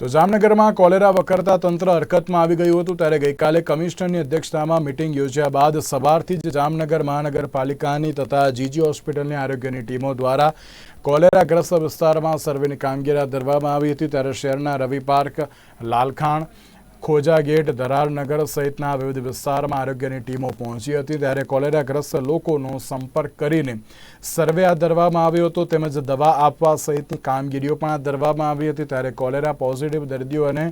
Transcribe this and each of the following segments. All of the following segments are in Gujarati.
તો જામનગરમાં કોલેરા વકરતા તંત્ર હરકતમાં આવી ગયું હતું ત્યારે ગઈકાલે કમિશનરની અધ્યક્ષતામાં મિટિંગ યોજ્યા બાદ સવારથી જ જામનગર મહાનગરપાલિકાની તથા જીજી હોસ્પિટલની આરોગ્યની ટીમો દ્વારા કોલેરાગ્રસ્ત વિસ્તારમાં સર્વેની કામગીરી હાથ ધરવામાં આવી હતી ત્યારે શહેરના રવિ પાર્ક, લાલખાણ ખોજા ગેટ ધરારનગર સહિતના વિવિધ વિસ્તારમાં આરોગ્યની ટીમો પહોંચી હતી. ત્યારે કોલેરાગ્રસ્ત લોકોનો સંપર્ક કરીને સર્વે હાથ ધરવામાં આવ્યો હતો. તેમજ દવા આપવા સહિતની કામગીરીઓ પણ ધરવામાં આવી હતી. ત્યારે કોલેરા પોઝિટિવ દર્દીઓ અને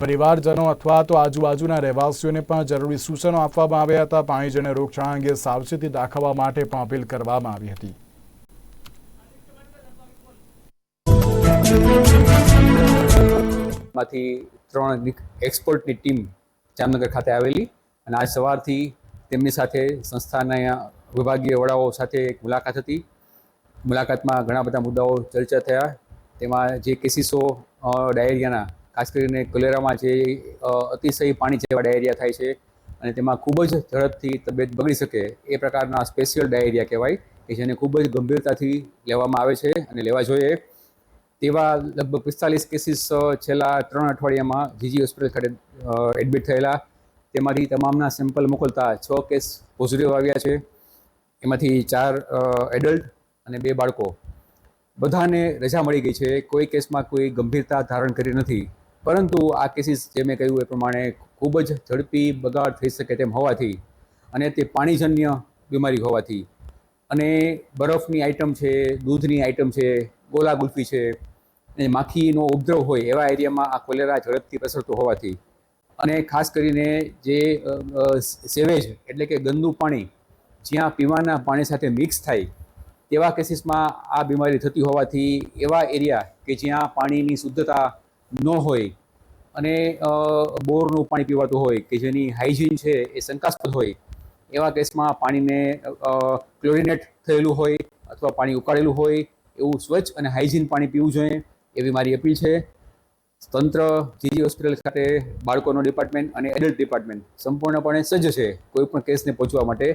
પરિવારજનો અથવા તો આજુબાજુના રહેવાસીઓને પણ જરૂરી સૂચનો આપવામાં આવ્યા હતા. પાણીજન્ય રોગચાળા અંગે સાવચેતી દાખવવા માટે પણ અપીલ કરવામાં આવી હતી. માંથી ત્રણ એક્સપર્ટની ટીમ જામનગર ખાતે આવેલી અને આજ સવારથી તેમની સાથે સંસ્થાના વિભાગીય વડાઓ સાથે એક મુલાકાત હતી. મુલાકાતમાં ઘણા બધા મુદ્દાઓ ચર્ચા થયા. તેમાં જે કેસીસો ડાયરિયાના, ખાસ કરીને કોલેરામાં જે અતિશય પાણી જેવા ડાયેરિયા થાય છે અને તેમાં ખૂબ જ ઝડપથી તબિયત બગડી શકે એ પ્રકારના સ્પેશિયલ ડાયેરિયા કહેવાય કે જેને ખૂબ જ ગંભીરતાથી લેવામાં આવે છે અને લેવા જોઈએ. તેવા લગભગ પિસ્તાલીસ કેસીસ છેલ્લા ત્રણ અઠવાડિયામાં જીજી હોસ્પિટલ ખાતે એડમિટ થયેલા. તેમાંથી તમામના સેમ્પલ મોકલતા છ કેસ પોઝિટિવ આવ્યા છે. એમાંથી ચાર એડલ્ટ અને બે બાળકો. બધાને રજા મળી ગઈ છે. કોઈ કેસમાં કોઈ ગંભીરતા ધારણ કરી નથી. પરંતુ આ કેસીસ જે મેં કહ્યું એ પ્રમાણે ખૂબ જ ઝડપી બગાડ થઈ શકે તેમ હોવાથી અને તે પાણીજન્ય બીમારી હોવાથી. અને બરફની આઇટમ છે, દૂધની આઇટમ છે ગોલા ગુલ્ફી છે અને માખીનો ઉપદ્રવ હોય એવા એરિયામાં આ કોલેરા ઝડપથી પ્રસરતો હોવાથી. અને ખાસ કરીને જે સેવેજ એટલે કે ગંદુ પાણી જ્યાં પીવાના પાણી સાથે મિક્સ થાય તેવા કેસીસમાં આ બીમારી થતી હોવાથી એવા એરિયા કે જ્યાં પાણીની શુદ્ધતા ન હોય અને બોરનું પાણી પીવાતું હોય કે જેની હાઇજીન છે એ શંકાસ્પદ હોય એવા કેસમાં પાણીને ક્લોરિનેટ થયેલું હોય અથવા પાણી ઉકાળેલું હોય એવું સ્વચ્છ અને હાઇજીન પાણી પીવું જોઈએ. એવી મારી અપીલ છે. તંત્ર, જીજી હોસ્પિટલ ખાતે બાળકોનો ડિપાર્ટમેન્ટ અને એડલ્ટ ડિપાર્ટમેન્ટ સંપૂર્ણપણે સજ્જ છે કોઈપણ કેસને પહોંચવા માટે.